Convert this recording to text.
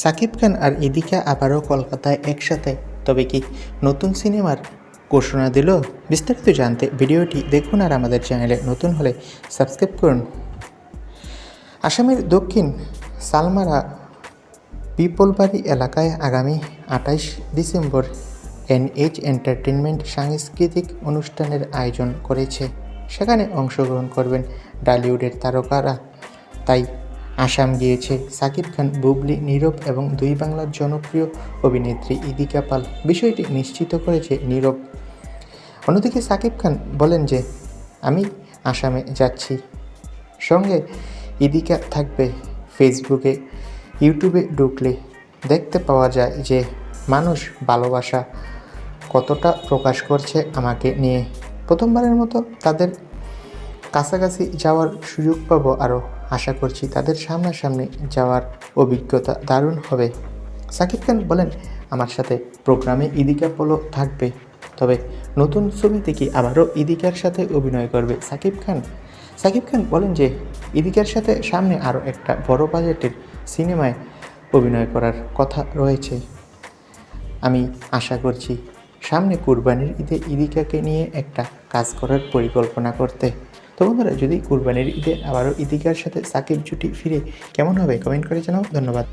সাকিব খান আর ইদিকা আবারও কলকাতায় একসাথে। তবে কি নতুন সিনেমার ঘোষণা দিল বিস্তারিত জানতে ভিডিওটি দেখুন আর আমাদের চ্যানেলে নতুন হলে সাবস্ক্রাইব করুন। আসামের দক্ষিণ সালমারা পিপলবাড়ি এলাকায় আগামী আঠাইশ ডিসেম্বর এনএইচ এন্টারটেনমেন্ট সাংস্কৃতিক অনুষ্ঠানের আয়োজন করেছে। সেখানে অংশগ্রহণ করবেন ডালিউডের তারকারা। তাই আসাম গিয়েছে। সাকিব খান, বুবলি, নীরব এবং দুই বাংলার জনপ্রিয় অভিনেত্রী ইদিকা পাল বিষয়টি নিশ্চিত করেছে নীরব। অন্যদিকে সাকিব খান বলেন যে, আমি আসামে যাচ্ছি। সঙ্গে ইদিকা থাকবে ফেসবুকে, ইউটিউবে ঢুকলে দেখতে পাওয়া যায় যে মানুষ ভালোবাসা কতটা প্রকাশ করছে আমাকে নিয়ে। প্রথমবারের মতো তাদের কাছাকাছি যাওয়ার সুযোগ পাবো আরও। আশা করছি তাদের সামনাসামনি যাওয়ার অভিজ্ঞতা দারুণ হবে। সাকিব খান বলেন, আমার সাথে প্রোগ্রামে ইদিকা পোলো থাকবে, তবে নতুন ছবিতে কি আবারও ইদিকার সাথে অভিনয় করবে সাকিব খান। সাকিব খান বলেন যে ইদিকার সাথে সামনে আরও একটা বড় বাজেটের সিনেমায় অভিনয় করার কথা রয়েছে। আমি আশা করছি সামনে কুরবানির ঈদে ইদিকাকে নিয়ে একটা কাজ করার পরিকল্পনা করতে। তো বন্ধুরা, যদি কুরবানির ঈদে আবারও ইদিকার সাথে সাকিব জুটি ফিরে, কেমন হবে? কমেন্ট করে জানাও। ধন্যবাদ।